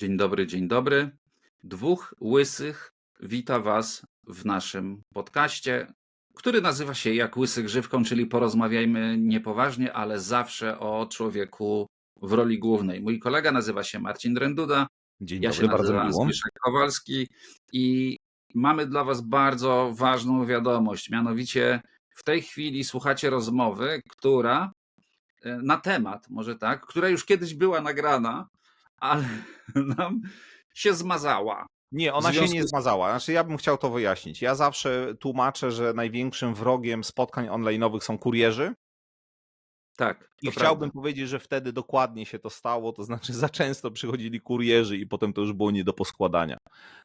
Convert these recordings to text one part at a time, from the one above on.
Dzień dobry, dzień dobry. Dwóch łysych wita Was w naszym podcaście, który nazywa się Jak Łysych Grzywką, czyli porozmawiajmy niepoważnie, ale zawsze o człowieku w roli głównej. Mój kolega nazywa się Marcin Drenduda, Dzień ja się dobry, bardzo nazywam miło. Zbyszek Kowalski i mamy dla Was bardzo ważną wiadomość. Mianowicie w tej chwili słuchacie rozmowy, która e, na temat, może tak, która już kiedyś była nagrana, ale nam się zmazała. Nie, ona się związku nie z- zmazała. Znaczy, ja bym chciał to wyjaśnić. Ja zawsze tłumaczę, że największym wrogiem spotkań online'owych są kurierzy. Tak. I chciałbym prawda. powiedzieć, że wtedy dokładnie się to stało, to znaczy za często przychodzili kurierzy i potem to już było nie do poskładania.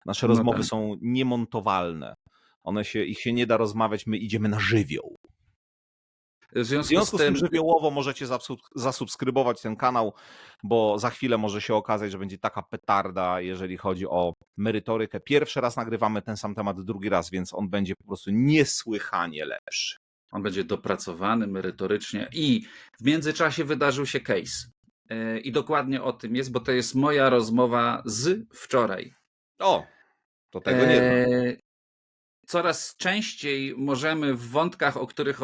Nasze No rozmowy tak. są niemontowalne. One się, ich się nie da rozmawiać, my idziemy na żywioł. W W związku, związku z tym, żywiołowo możecie zasub- zasubskrybować ten kanał, bo za chwilę może się okazać, że będzie taka petarda, jeżeli chodzi o merytorykę. Pierwszy raz nagrywamy ten sam temat, drugi raz, więc on będzie po prostu niesłychanie lepszy. on będzie dopracowany merytorycznie i w międzyczasie wydarzył się case. E, I dokładnie o tym jest, bo to jest moja rozmowa z wczoraj. O, to tego nie znam. Coraz częściej możemy w wątkach, o których,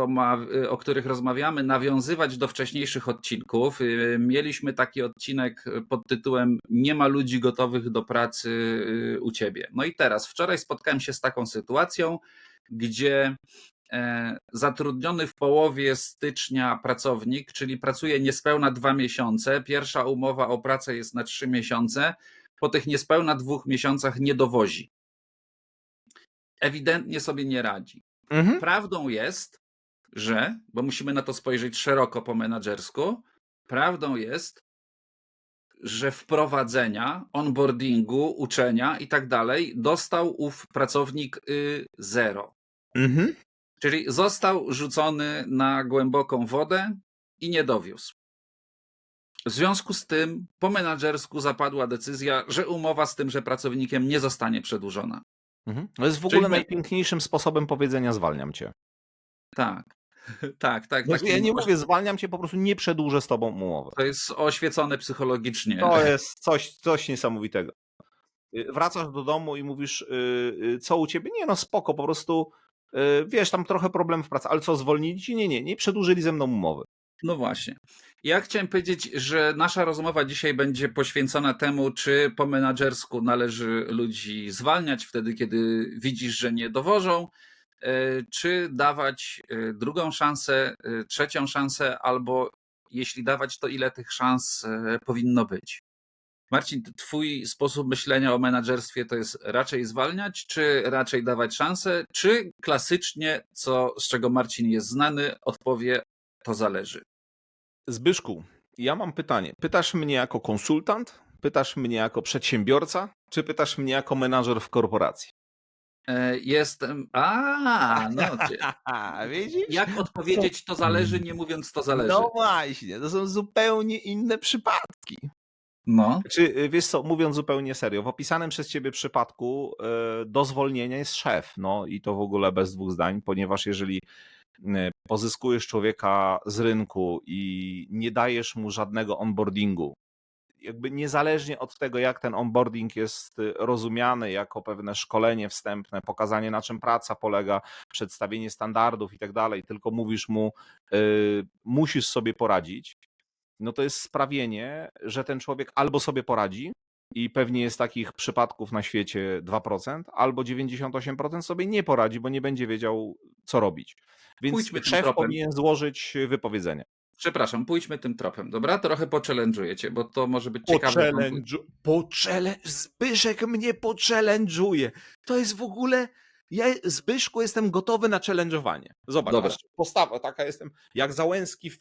o których rozmawiamy, nawiązywać do wcześniejszych odcinków. E, Mieliśmy taki odcinek pod tytułem Nie ma ludzi gotowych do pracy e, u ciebie. No i teraz, wczoraj spotkałem się z taką sytuacją, gdzie e, zatrudniony w połowie stycznia pracownik, czyli pracuje niespełna dwa miesiące, pierwsza umowa o pracę jest na trzy miesiące, po tych niespełna dwóch miesiącach nie dowozi ewidentnie sobie nie radzi. Mhm. Prawdą jest, że, bo musimy na to spojrzeć szeroko po menadżersku, prawdą jest, że wprowadzenia, onboardingu, uczenia i tak dalej dostał ów pracownik y, zero. Mhm. Czyli został rzucony na głęboką wodę i nie dowiózł. W związku z tym po menadżersku zapadła decyzja, że umowa z tymże pracownikiem nie zostanie przedłużona. Mhm. To jest w Czyli ogóle my- najpiękniejszym sposobem powiedzenia zwalniam cię. Tak, tak, tak. Znaczy, taki- ja nie mówię zwalniam cię, po prostu nie przedłużę z tobą umowy. To jest oświecone psychologicznie. To jest coś, coś niesamowitego. Y, Wracasz do domu i mówisz, y, y, co u ciebie? Nie no, spoko, po prostu y, wiesz, tam trochę problemów w pracy, ale co, zwolnili ci? Nie, nie, nie przedłużyli ze mną umowy. No właśnie. Ja chciałem powiedzieć, że nasza rozmowa dzisiaj będzie poświęcona temu, czy po menadżersku należy ludzi zwalniać wtedy, kiedy widzisz, że nie dowożą, e, czy dawać e, drugą szansę, e, trzecią szansę, albo jeśli dawać, to ile tych szans powinno być. Marcin, twój sposób myślenia o menadżerstwie to jest raczej zwalniać, czy raczej dawać szansę, czy klasycznie, co, z czego Marcin jest znany, odpowie, to zależy. Zbyszku, ja mam pytanie. Pytasz mnie jako konsultant, pytasz mnie jako przedsiębiorca, czy pytasz mnie jako menadżer w korporacji? E, Jestem. A, no. widzisz? Jak odpowiedzieć to zależy, nie mówiąc to zależy? No właśnie, to są zupełnie inne przypadki. No. Czy y, wiesz co, mówiąc zupełnie serio, w opisanym przez ciebie przypadku y, do zwolnienia jest szef, no i to w ogóle bez dwóch zdań, ponieważ jeżeli pozyskujesz człowieka z rynku i nie dajesz mu żadnego onboardingu, jakby niezależnie od tego, jak ten onboarding jest y, rozumiany jako pewne szkolenie wstępne, pokazanie na czym praca polega, przedstawienie standardów i tak dalej, tylko mówisz mu, y, musisz sobie poradzić, no to jest sprawienie, że ten człowiek albo sobie poradzi i pewnie jest takich przypadków na świecie 2%, albo 98% sobie nie poradzi, bo nie będzie wiedział, co robić. Więc Pójdźmy szef powinien złożyć wypowiedzenie. Przepraszam, pójdźmy tym tropem, dobra? Trochę pochallenge'uję bo to może być ciekawe. po Zbyszek mnie pochallenge'uje. To jest w ogóle... Ja, Zbyszku, jestem gotowy na challenge'owanie. Zobacz, Dobra. postawa taka jestem, jak Załęski w,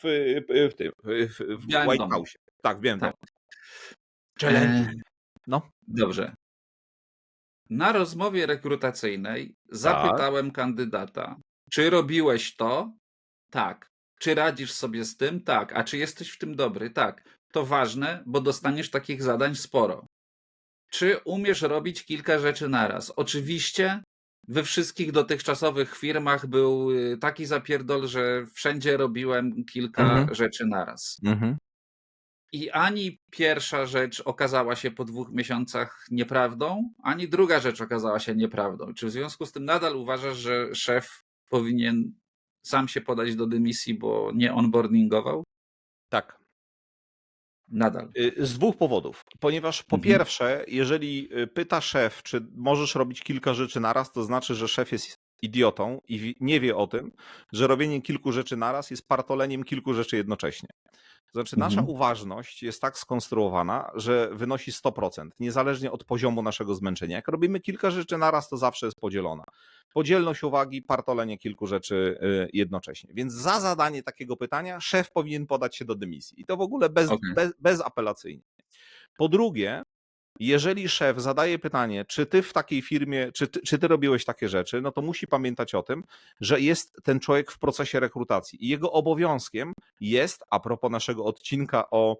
w, tym, w, w Białym White. House. Tak, wiem. Tak. Tak. Challenge. No. Dobrze. Na rozmowie rekrutacyjnej zapytałem kandydata, czy robiłeś to? Tak. Czy radzisz sobie z tym? Tak. A czy jesteś w tym dobry? Tak. To ważne, bo dostaniesz takich zadań sporo. Czy umiesz robić kilka rzeczy naraz? Oczywiście we wszystkich dotychczasowych firmach był y, taki zapierdol, że wszędzie robiłem kilka Mhm. rzeczy naraz. Mhm. I ani pierwsza rzecz okazała się po dwóch miesiącach nieprawdą, ani druga rzecz okazała się nieprawdą. Czy w związku z tym nadal uważasz, że szef powinien sam się podać do dymisji, bo nie onboardingował? Tak. Nadal. Y, Z dwóch powodów. Ponieważ po Mhm. pierwsze, jeżeli y, pyta szef, czy możesz robić kilka rzeczy naraz, to znaczy, że szef jest idiotą i nie wie o tym, że robienie kilku rzeczy naraz jest partoleniem kilku rzeczy jednocześnie. Znaczy, nasza Mhm. uważność jest tak skonstruowana, że wynosi 100%, niezależnie od poziomu naszego zmęczenia. Jak robimy kilka rzeczy naraz, to zawsze jest podzielona. Podzielność uwagi, partolenie kilku rzeczy y, jednocześnie. Więc za zadanie takiego pytania szef powinien podać się do dymisji. I to w ogóle bez, Okej. bez, bezapelacyjnie. Po drugie, jeżeli szef zadaje pytanie, czy ty w takiej firmie, czy ty, czy ty robiłeś takie rzeczy, no to musi pamiętać o tym, że jest ten człowiek w procesie rekrutacji i jego obowiązkiem jest, a propos naszego odcinka o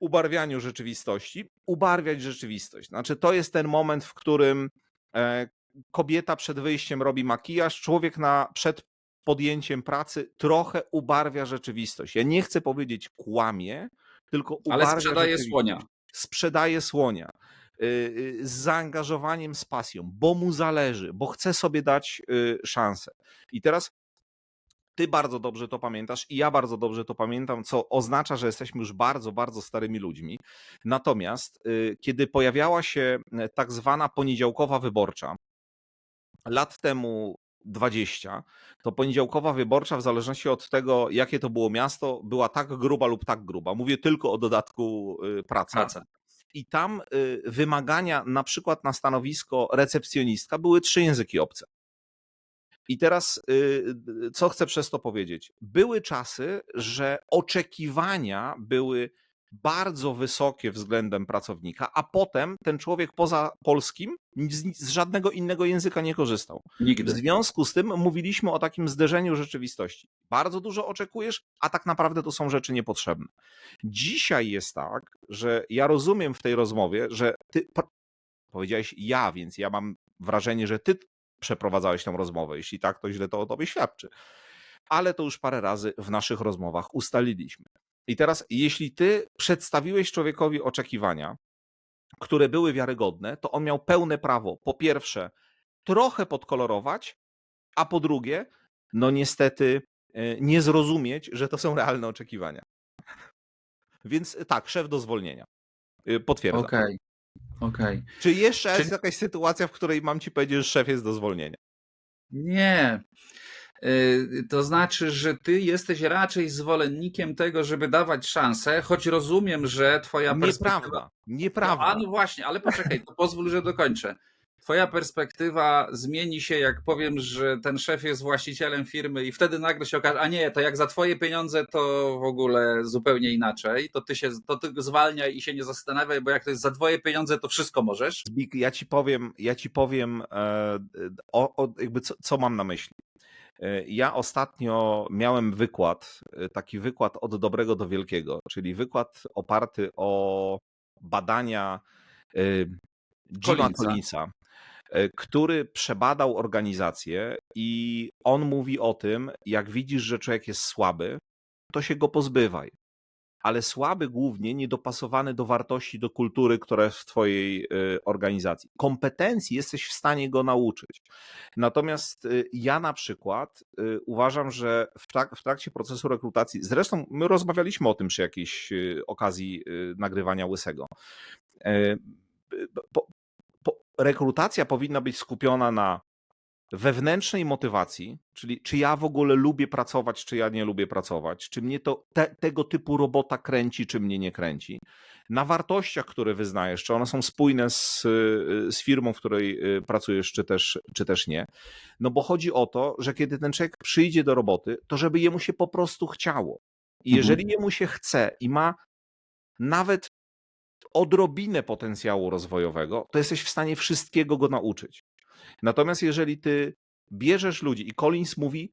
ubarwianiu rzeczywistości, ubarwiać rzeczywistość. Znaczy, to jest ten moment, w którym e, kobieta przed wyjściem robi makijaż, człowiek na, przed podjęciem pracy trochę ubarwia rzeczywistość. Ja nie chcę powiedzieć kłamie, tylko Ale ubarwia sprzedaje rzeczywistość słonia. Sprzedaje słonia y, y, z zaangażowaniem, z pasją, bo mu zależy, bo chce sobie dać y, szansę. I teraz ty bardzo dobrze to pamiętasz i ja bardzo dobrze to pamiętam, co oznacza, że jesteśmy już bardzo, bardzo starymi ludźmi. Natomiast kiedy pojawiała się e, tak zwana poniedziałkowa wyborcza, lat temu 20, to poniedziałkowa wyborcza, w zależności od tego, jakie to było miasto, była tak gruba lub tak gruba. Mówię tylko o dodatku y, praca. Praca. I tam y, wymagania, na przykład na stanowisko recepcjonistka, były trzy języki obce. I teraz, y, co chcę przez to powiedzieć? Były czasy, że oczekiwania były bardzo wysokie względem pracownika, a potem ten człowiek poza polskim z, z żadnego innego języka nie korzystał. W Nigdy. związku z tym mówiliśmy o takim zderzeniu rzeczywistości. Bardzo dużo oczekujesz, a tak naprawdę to są rzeczy niepotrzebne. Dzisiaj jest tak, że ja rozumiem w tej rozmowie, że ty powiedziałeś ja, więc ja mam wrażenie, że ty przeprowadzałeś tę rozmowę. Jeśli tak, to źle to o tobie świadczy. Ale to już parę razy w naszych rozmowach ustaliliśmy. I teraz, jeśli ty przedstawiłeś człowiekowi oczekiwania, które były wiarygodne, to on miał pełne prawo, po pierwsze, trochę podkolorować, a po drugie, no niestety, e, nie zrozumieć, że to są realne oczekiwania. Więc e, tak, szef do zwolnienia. Y, Potwierdzam. Okej. Okej. Czy jeszcze Czyli- jest jakaś sytuacja, w której mam ci powiedzieć, że szef jest do zwolnienia? Nie. Y, To znaczy, że ty jesteś raczej zwolennikiem tego, żeby dawać szansę, choć rozumiem, że twoja perspektywa. Nieprawda. No, Nieprawda. a no właśnie, ale poczekaj, to pozwól, że dokończę. Twoja perspektywa zmieni się, jak powiem, że ten szef jest właścicielem firmy i wtedy nagle się okaże, a nie, to jak za twoje pieniądze, to w ogóle zupełnie inaczej. To ty się, to ty zwalniaj i się nie zastanawiaj, bo jak to jest za twoje pieniądze, to wszystko możesz. Ja ci powiem, ja ci powiem e, o, o, jakby co, co mam na myśli. E, Ja ostatnio miałem wykład, e, taki wykład od dobrego do wielkiego, czyli wykład oparty o badania e, Jima Collinsa. Który przebadał organizację i on mówi o tym, jak widzisz, że człowiek jest słaby, to się go pozbywaj. Ale słaby głównie niedopasowany do wartości, do kultury, która jest w Twojej y, organizacji. Kompetencji jesteś w stanie go nauczyć. Natomiast y, ja na przykład y, uważam, że w, trak- w trakcie procesu rekrutacji, zresztą my rozmawialiśmy o tym przy jakiejś okazji nagrywania łysego. Po, po, rekrutacja powinna być skupiona na wewnętrznej motywacji, czyli czy ja w ogóle lubię pracować, czy ja nie lubię pracować, czy mnie to te, tego typu robota kręci, czy mnie nie kręci, na wartościach, które wyznajesz, czy one są spójne z, z firmą, w której y, pracujesz, czy też, czy też nie. No bo chodzi o to, że kiedy ten człowiek przyjdzie do roboty, to żeby jemu się po prostu chciało. I Mhm. jeżeli jemu się chce i ma nawet odrobinę potencjału rozwojowego, to jesteś w stanie wszystkiego go nauczyć. Natomiast jeżeli ty bierzesz ludzi i Collins mówi,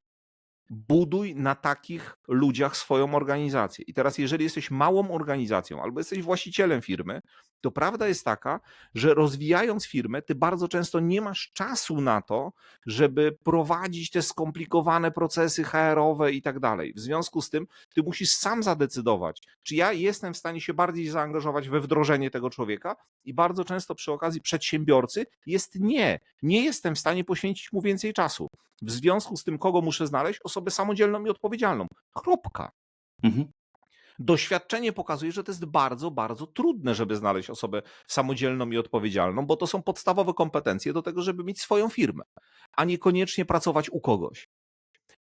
buduj na takich ludziach swoją organizację. I teraz, jeżeli jesteś małą organizacją albo jesteś właścicielem firmy, to prawda jest taka, że rozwijając firmę, ty bardzo często nie masz czasu na to, żeby prowadzić te skomplikowane procesy HR-owe i tak dalej. W związku z tym, ty musisz sam zadecydować, czy ja jestem w stanie się bardziej zaangażować we wdrożenie tego człowieka, i bardzo często przy okazji przedsiębiorcy jest nie. Nie jestem w stanie poświęcić mu więcej czasu. W związku z tym, kogo muszę znaleźć? Osobę samodzielną i odpowiedzialną. Kropka. Mhm. Doświadczenie pokazuje, że to jest bardzo, bardzo trudne, żeby znaleźć osobę samodzielną i odpowiedzialną, bo to są podstawowe kompetencje do tego, żeby mieć swoją firmę, a niekoniecznie pracować u kogoś.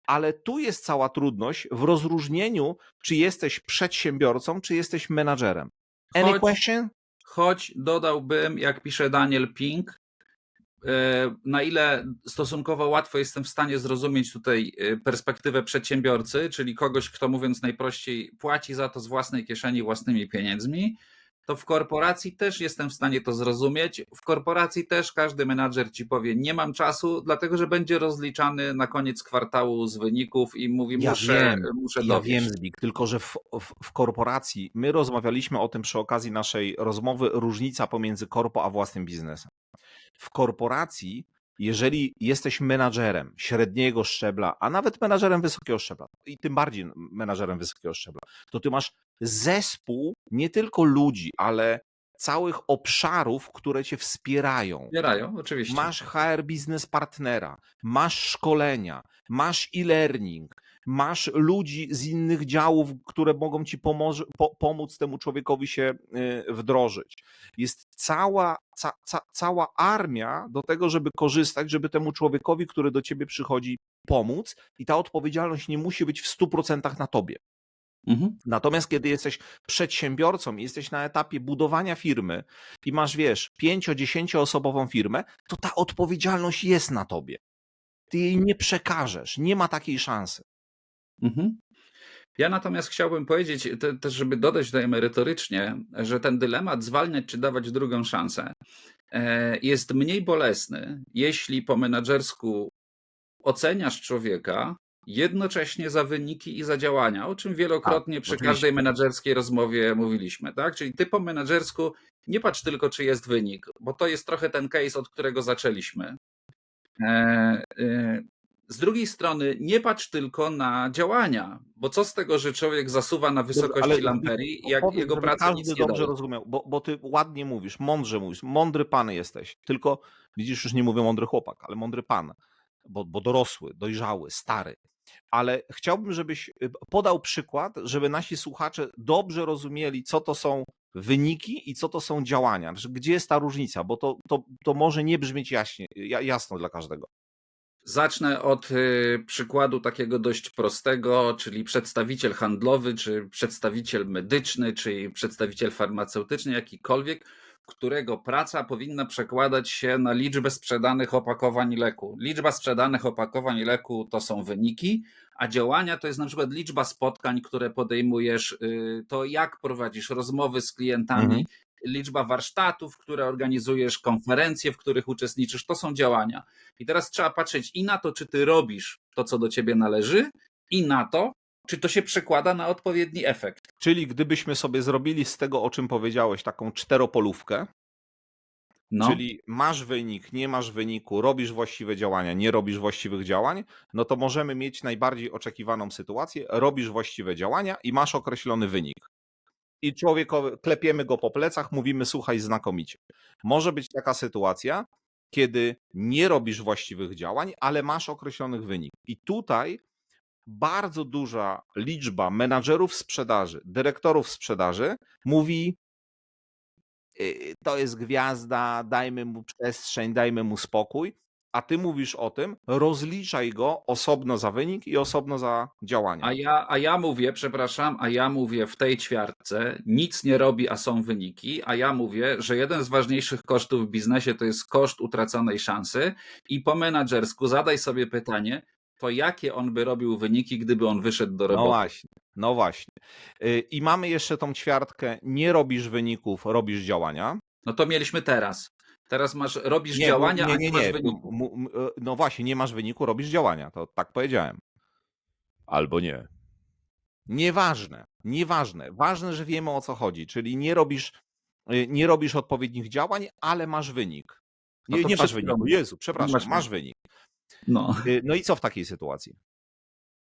Ale tu jest cała trudność w rozróżnieniu, czy jesteś przedsiębiorcą, czy jesteś menadżerem. Any Choć- question? Choć dodałbym, jak pisze Daniel Pink, na ile stosunkowo łatwo jestem w stanie zrozumieć tutaj e, perspektywę przedsiębiorcy, czyli kogoś, kto mówiąc najprościej, płaci za to z własnej kieszeni własnymi pieniędzmi, to w korporacji też jestem w stanie to zrozumieć. W korporacji też każdy menadżer ci powie: Nie mam czasu, dlatego że będzie rozliczany na koniec kwartału z wyników i mówi: Ja Muszę, wiem, muszę Ja dowieść. wiem, Zbig, tylko że w, w, w korporacji, my rozmawialiśmy o tym przy okazji naszej rozmowy, różnica pomiędzy korpo a własnym biznesem. W korporacji, jeżeli jesteś menadżerem średniego szczebla, a nawet menadżerem wysokiego szczebla, i tym bardziej menadżerem wysokiego szczebla, to ty masz zespół nie tylko ludzi, ale całych obszarów, które cię wspierają. Wspierają, oczywiście. Masz HR biznes partnera, masz szkolenia, masz e-learning, masz ludzi z innych działów, które mogą ci pomoże, po, pomóc temu człowiekowi się y, wdrożyć. Jest cała, ca, ca, cała armia do tego, żeby korzystać, żeby temu człowiekowi, który do ciebie przychodzi, pomóc i ta odpowiedzialność nie musi być w 100% na tobie. Mhm. Natomiast kiedy jesteś przedsiębiorcą i jesteś na etapie budowania firmy i masz, wiesz, 5-10 osobową firmę, to ta odpowiedzialność jest na tobie. Ty jej nie przekażesz, nie ma takiej szansy. Mhm. Ja natomiast chciałbym powiedzieć, te, też żeby dodać tutaj merytorycznie, że ten dylemat zwalniać czy dawać drugą szansę e, jest mniej bolesny, jeśli po menadżersku oceniasz człowieka jednocześnie za wyniki i za działania, o czym wielokrotnie Tak, przy oczywiście. każdej menadżerskiej rozmowie mówiliśmy, tak? Czyli ty po menadżersku nie patrz tylko, czy jest wynik, bo to jest trochę ten case, od którego zaczęliśmy. E, e, z drugiej strony nie patrz tylko na działania, bo co z tego, że człowiek zasuwa na wysokości ale lamperii, jak Powiedz, jego praca nic nie dobrze daje. rozumiał, bo, bo ty ładnie mówisz, mądrze mówisz, mądry pan jesteś. Tylko widzisz, już nie mówię mądry chłopak, ale mądry pan, bo, bo dorosły, dojrzały, stary. Ale chciałbym, żebyś y, podał przykład, żeby nasi słuchacze dobrze rozumieli, co to są wyniki i co to są działania. Gdzie jest ta różnica, bo to, to, to może nie brzmieć jaśnie, ja- jasno dla każdego. Zacznę od y, przykładu takiego dość prostego, czyli przedstawiciel handlowy, czy przedstawiciel medyczny, czy przedstawiciel farmaceutyczny, jakikolwiek, którego praca powinna przekładać się na liczbę sprzedanych opakowań leku. Liczba sprzedanych opakowań leku to są wyniki, a działania to jest na przykład liczba spotkań, które podejmujesz, y, to jak prowadzisz rozmowy z klientami, Mhm. liczba warsztatów, które organizujesz, konferencje, w których uczestniczysz, to są działania. I teraz trzeba patrzeć i na to, czy ty robisz to, co do ciebie należy, i na to, czy to się przekłada na odpowiedni efekt. Czyli gdybyśmy sobie zrobili z tego, o czym powiedziałeś, taką czteropolówkę, No, Czyli masz wynik, nie masz wyniku, robisz właściwe działania, nie robisz właściwych działań, no to możemy mieć najbardziej oczekiwaną sytuację. Robisz właściwe działania i masz określony wynik. I człowiekowi klepiemy go po plecach, mówimy: Słuchaj, znakomicie. Może być taka sytuacja, kiedy nie robisz właściwych działań, ale masz określonych wynik. I tutaj bardzo duża liczba menadżerów sprzedaży, dyrektorów sprzedaży mówi: y, to jest gwiazda, dajmy mu przestrzeń, dajmy mu spokój, a ty mówisz o tym, rozliczaj go osobno za wynik i osobno za działania. a ja, a ja mówię, przepraszam, a ja mówię w tej ćwiartce, nic nie robi, a są wyniki, a ja mówię, że jeden z ważniejszych kosztów w biznesie to jest koszt utraconej szansy i po menadżersku zadaj sobie pytanie, to jakie on by robił wyniki, gdyby on wyszedł do No roboty. właśnie, no właśnie. Y, I mamy jeszcze tą ćwiartkę, nie robisz wyników, robisz działania. No to mieliśmy teraz. Teraz masz, robisz Nie, działania, nie, a nie, nie masz nie. wyniku. M- No właśnie, nie masz wyniku, robisz działania, to tak powiedziałem. albo nie. Nieważne, nieważne. Ważne, że wiemy o co chodzi, czyli nie robisz, y, nie robisz odpowiednich działań, ale masz wynik. No Nie, to nie masz wyniku. Jezu, przepraszam, masz masz wynik. No. Y, No i co w takiej sytuacji?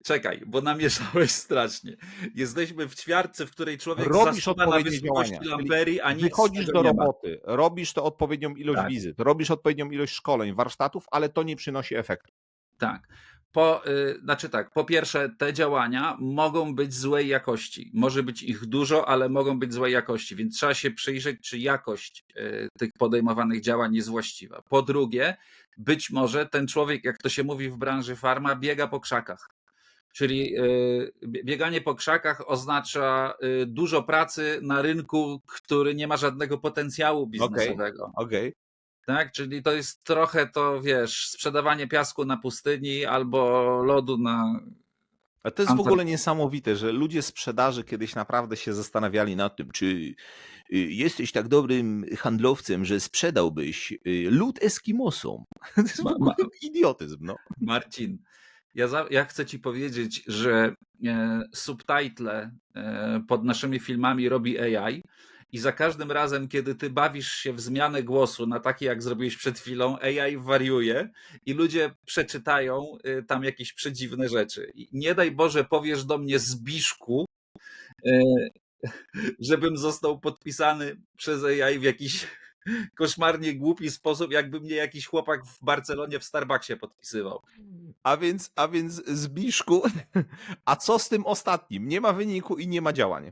Czekaj, bo namieszałeś strasznie. Jesteśmy w ćwiartce, w której człowiek Robisz zasuwa na odpowiednie wysokości działania, lamperii, a nic Wychodzisz do roboty, robisz to odpowiednią ilość Tak. wizyt, robisz odpowiednią ilość szkoleń, warsztatów, ale to nie przynosi efektu. Tak. Po, y, znaczy tak, po pierwsze, te działania mogą być złej jakości. Może być ich dużo, ale mogą być złej jakości, więc trzeba się przyjrzeć, czy jakość y, tych podejmowanych działań jest właściwa. Po drugie, być może ten człowiek, jak to się mówi w branży farma, biega po krzakach. Czyli y, bie- bieganie po krzakach oznacza y, dużo pracy na rynku, który nie ma żadnego potencjału biznesowego. Okej. Tak, czyli to jest trochę to, wiesz, sprzedawanie piasku na pustyni albo lodu na. A to jest w ogóle niesamowite, że ludzie sprzedaży kiedyś naprawdę się zastanawiali nad tym, czy y, jesteś tak dobrym handlowcem, że sprzedałbyś y, lód Eskimosom. To jest w ogóle idiotyzm, no. Marcin, ja, za, ja chcę ci powiedzieć, że e, subtitle e, pod naszymi filmami robi AI. I za każdym razem, kiedy ty bawisz się w zmianę głosu na takie, jak zrobiłeś przed chwilą, AI wariuje i ludzie przeczytają y, tam jakieś przedziwne rzeczy. Nie daj Boże, powiesz do mnie Zbiszku, y, żebym został podpisany przez AI w jakiś koszmarnie głupi sposób, jakby mnie jakiś chłopak w Barcelonie w Starbucksie podpisywał. A więc, a więc Zbiszku, a co z tym ostatnim? Nie ma wyniku i nie ma działań.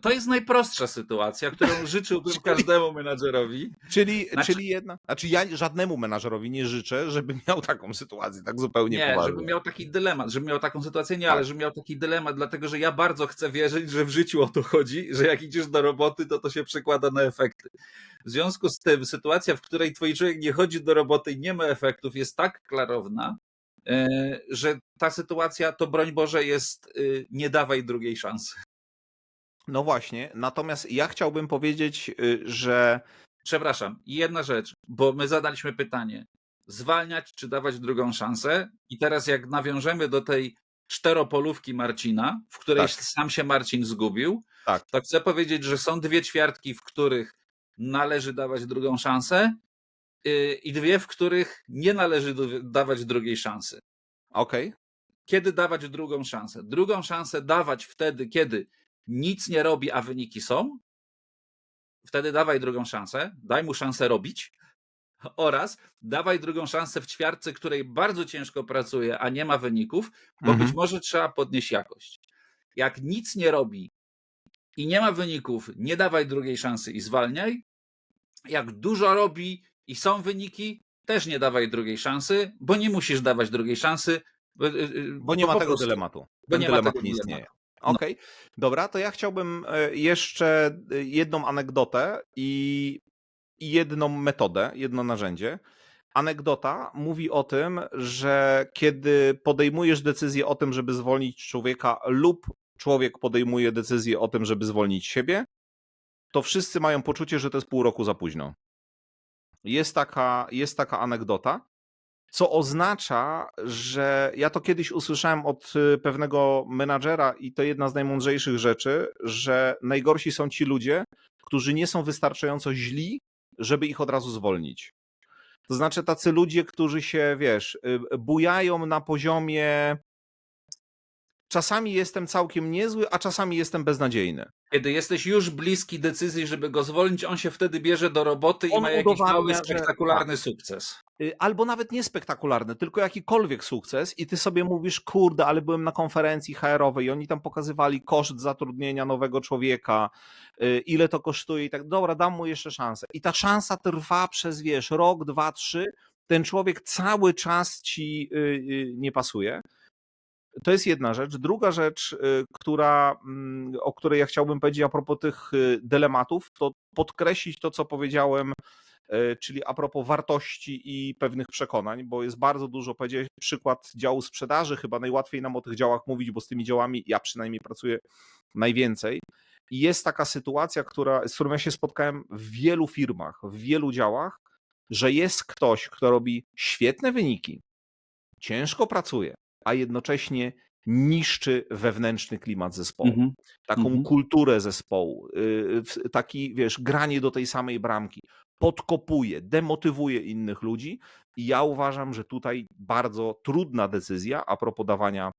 To jest najprostsza sytuacja, którą życzyłbym każdemu menadżerowi. Czyli, Znaczy- czyli jedna, znaczy ja żadnemu menażerowi nie życzę, żeby miał taką sytuację, tak zupełnie Nie, poważnie. żeby miał taki dylemat, żeby miał taką sytuację, nie, Tak. ale żeby miał taki dylemat, dlatego że ja bardzo chcę wierzyć, że w życiu o to chodzi, że jak idziesz do roboty, to to się przekłada na efekty. W związku z tym sytuacja, w której twój człowiek nie chodzi do roboty i nie ma efektów, jest tak klarowna, e, że ta sytuacja to broń Boże jest y, nie dawaj drugiej szansy. No właśnie, natomiast ja chciałbym powiedzieć, y, że Przepraszam, jedna rzecz, bo my zadaliśmy pytanie, zwalniać czy dawać drugą szansę i teraz jak nawiążemy do tej czteropolówki Marcina, w której Tak. sam się Marcin zgubił, Tak. to chcę powiedzieć, że są dwie ćwiartki, w których należy dawać drugą szansę yy, i dwie, w których nie należy dawać drugiej szansy. okej, Kiedy dawać drugą szansę? Drugą szansę dawać wtedy, kiedy nic nie robi, a wyniki są. Wtedy dawaj drugą szansę, daj mu szansę robić. Oraz dawaj drugą szansę w ćwiartce, której bardzo ciężko pracuje, a nie ma wyników, bo Mhm. być może trzeba podnieść jakość. Jak nic nie robi i nie ma wyników, nie dawaj drugiej szansy i zwalniaj. Jak dużo robi i są wyniki, też nie dawaj drugiej szansy, bo nie musisz dawać drugiej szansy. Bo, yy, bo nie ma tego prostu. dylematu. Bo Ten nie ma dylemat tego nie dylematu. Istnieje. Okej, dobra, to ja chciałbym e, jeszcze e, jedną anegdotę i jedną metodę, jedno narzędzie. Anegdota mówi o tym, że kiedy podejmujesz decyzję o tym, żeby zwolnić człowieka, lub człowiek podejmuje decyzję o tym, żeby zwolnić siebie, to wszyscy mają poczucie, że to jest pół roku za późno. Jest taka, jest taka anegdota, co oznacza, że ja to kiedyś usłyszałem od y, pewnego menadżera i to jedna z najmądrzejszych rzeczy, że najgorsi są ci ludzie, którzy nie są wystarczająco źli, żeby ich od razu zwolnić. To znaczy tacy ludzie, którzy się, wiesz, y, bujają na poziomie czasami jestem całkiem niezły, a czasami jestem beznadziejny. Kiedy jesteś już bliski decyzji, żeby go zwolnić, on się wtedy bierze do roboty i On ma jakiś mały, że- spektakularny sukces. Y, Albo nawet nie spektakularny, tylko jakikolwiek sukces i ty sobie mówisz, kurde, ale byłem na konferencji HR-owej i oni tam pokazywali koszt zatrudnienia nowego człowieka, y, ile to kosztuje i tak, dobra, dam mu jeszcze szansę. I ta szansa trwa przez, wiesz, rok, dwa, trzy, ten człowiek cały czas ci y, nie pasuje. To jest jedna rzecz. Druga rzecz, która, mm, o której ja chciałbym powiedzieć a propos tych dylematów, to podkreślić to, co powiedziałem czyli a propos wartości i pewnych przekonań, bo jest bardzo dużo, powiedziałeś przykład działu sprzedaży, chyba najłatwiej nam o tych działach mówić, bo z tymi działami ja przynajmniej pracuję najwięcej. I jest taka sytuacja, która, z którą ja się spotkałem w wielu firmach, w wielu działach, że jest ktoś, kto robi świetne wyniki, ciężko pracuje, a jednocześnie niszczy wewnętrzny klimat zespołu, Mhm. taką Mhm. kulturę zespołu, y, taki, wiesz, granie do tej samej bramki, podkopuje, demotywuje innych ludzi i ja uważam, że tutaj bardzo trudna decyzja a propos dawania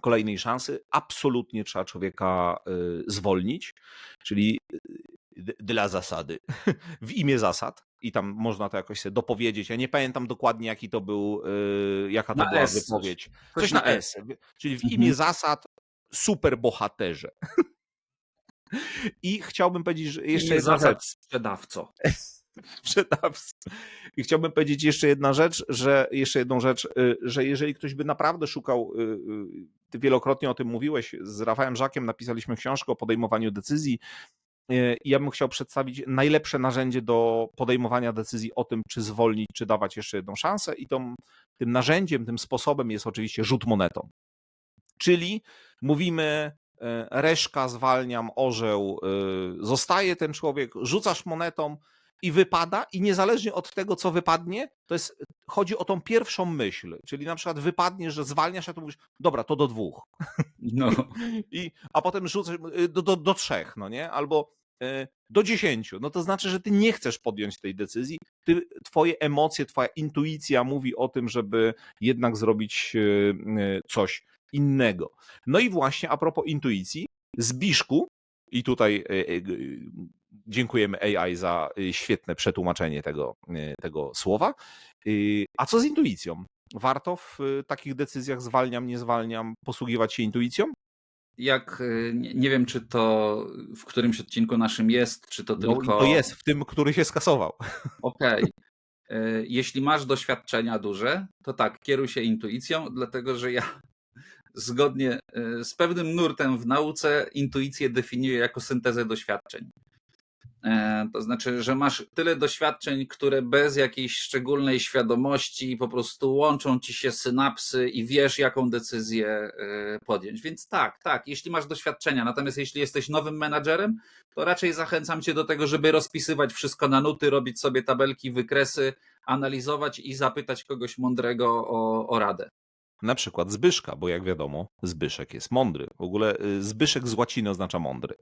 kolejnej szansy, absolutnie trzeba człowieka y, zwolnić, czyli y, dla zasady, w imię zasad i tam można to jakoś sobie dopowiedzieć. Ja nie pamiętam dokładnie, jaki to był, y, jaka to Na była S wypowiedź. Coś Coś na na S, czyli w Mhm. imię zasad super bohaterze. I chciałbym powiedzieć, że jeszcze Nie zasad sprzedawco. Sprzedawcy. I chciałbym powiedzieć jeszcze jedna rzecz, że jeszcze jedną rzecz, y, że jeżeli ktoś by naprawdę szukał, y, y, ty wielokrotnie o tym mówiłeś, z Rafałem Żakiem napisaliśmy książkę o podejmowaniu decyzji. I ja bym chciał przedstawić najlepsze narzędzie do podejmowania decyzji o tym, czy zwolnić, czy dawać jeszcze jedną szansę. I tą, tym narzędziem, tym sposobem jest oczywiście rzut monetą. Czyli mówimy, reszka, zwalniam, orzeł, zostaje ten człowiek, rzucasz monetą i wypada, i niezależnie od tego, co wypadnie, to jest, chodzi o tą pierwszą myśl. Czyli na przykład wypadnie, że zwalniasz, a to mówisz, dobra, to do dwóch. No. I, a potem rzucasz y, do, do, do trzech, no nie? Albo y, do dziesięciu. No to znaczy, że ty nie chcesz podjąć tej decyzji. Ty, twoje emocje, twoja intuicja mówi o tym, żeby jednak zrobić y, y, coś innego. No i właśnie a propos intuicji, Zbiszku, i tutaj y, y, dziękujemy AI za y, świetne przetłumaczenie tego, y, tego słowa. Y, A co z intuicją? Warto w takich decyzjach zwalniam, nie zwalniam, posługiwać się intuicją? Jak, nie, wiem, czy to w którymś odcinku naszym jest, czy to No, tylko... to jest w tym, który się skasował. Okej. Y, Jeśli masz doświadczenia duże, to tak, kieruj się intuicją, dlatego że ja zgodnie z pewnym nurtem w nauce intuicję definiuję jako syntezę doświadczeń. E, To znaczy, że masz tyle doświadczeń, które bez jakiejś szczególnej świadomości po prostu łączą ci się synapsy i wiesz, jaką decyzję e, podjąć. Więc tak, tak, jeśli masz doświadczenia, natomiast jeśli jesteś nowym menadżerem, to raczej zachęcam cię do tego, żeby rozpisywać wszystko na nuty, robić sobie tabelki, wykresy, analizować i zapytać kogoś mądrego o, o radę. Na przykład Zbyszka, bo jak wiadomo, Zbyszek jest mądry. W ogóle y, Zbyszek z łaciny oznacza mądry.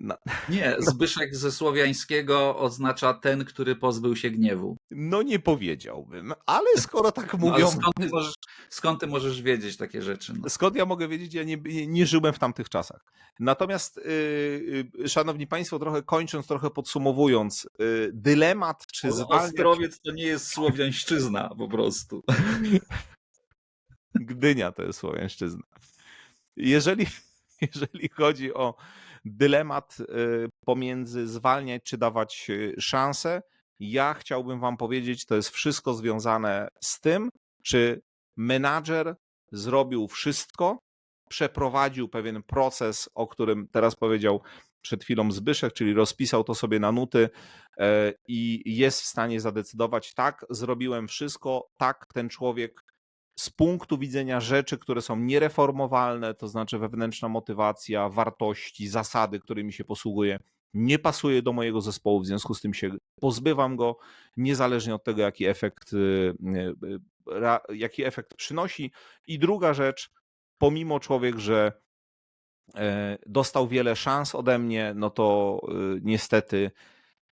Na- Nie, Zbyszek ze słowiańskiego oznacza ten, który pozbył się gniewu. No nie powiedziałbym, ale skoro tak No, mówią, skąd, ty możesz, skąd ty możesz wiedzieć takie rzeczy? No? skąd ja mogę wiedzieć, ja nie, nie, żyłem w tamtych czasach. Natomiast, y, y, szanowni państwo, trochę kończąc, trochę podsumowując, y, dylemat, czy zwalniać... Ostrowiec to nie jest słowiańszczyzna po prostu. Gdynia to jest Słowiańszczyzna. Jeżeli, jeżeli chodzi o dylemat y, pomiędzy zwalniać czy dawać y, szansę, ja chciałbym wam powiedzieć, to jest wszystko związane z tym, czy menadżer zrobił wszystko, przeprowadził pewien proces, o którym teraz powiedział przed chwilą Zbyszek, czyli rozpisał to sobie na nuty e, i jest w stanie zadecydować, tak, zrobiłem wszystko, tak, ten człowiek z punktu widzenia rzeczy, które są niereformowalne, to znaczy wewnętrzna motywacja, wartości, zasady, którymi się posługuję, nie pasuje do mojego zespołu, w związku z tym się pozbywam go, niezależnie od tego, jaki efekt, y, y, jaki efekt przynosi. I druga rzecz, pomimo człowiek, że e, dostał wiele szans ode mnie, no to y, niestety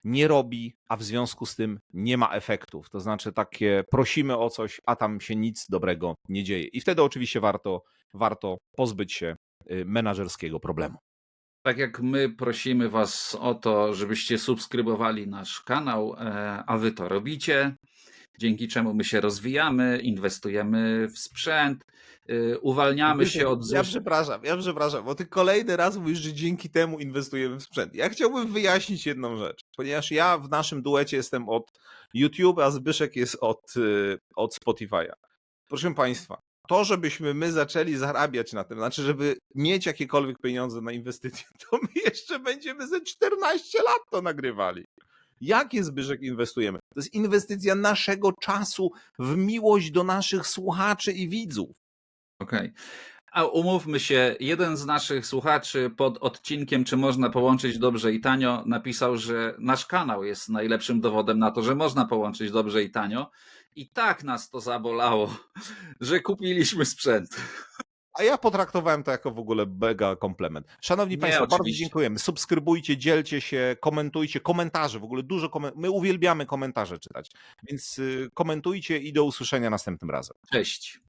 nie robi, a w związku z tym nie ma efektów. To znaczy takie prosimy o coś, a tam się nic dobrego nie dzieje. I wtedy oczywiście warto, warto pozbyć się y, menadżerskiego problemu. Tak jak my prosimy Was o to, żebyście subskrybowali nasz kanał, e, a Wy to robicie, dzięki czemu my się rozwijamy, inwestujemy w sprzęt, y, uwalniamy się od Ja przepraszam, ja przepraszam, bo ty kolejny raz mówisz, że dzięki temu inwestujemy w sprzęt. Ja chciałbym wyjaśnić jedną rzecz, ponieważ ja w naszym duecie jestem od YouTube, a Zbyszek jest od, y, od Spotify'a. Proszę Państwa, to, żebyśmy my zaczęli zarabiać na tym, znaczy, żeby mieć jakiekolwiek pieniądze na inwestycje, to my jeszcze będziemy ze 14 lat to nagrywali. Jakie Zbyszek inwestujemy? To jest inwestycja naszego czasu w miłość do naszych słuchaczy i widzów. Okej. A umówmy się, jeden z naszych słuchaczy pod odcinkiem, czy można połączyć dobrze i tanio, napisał, że nasz kanał jest najlepszym dowodem na to, że można połączyć dobrze i tanio. I tak nas to zabolało, że kupiliśmy sprzęt. A ja potraktowałem to jako w ogóle mega komplement. Szanowni Nie, Państwo, bardzo oczywiście. dziękujemy. Subskrybujcie, dzielcie się, komentujcie, komentarze, w ogóle dużo. My uwielbiamy komentarze czytać, więc y, komentujcie i do usłyszenia następnym razem. Cześć.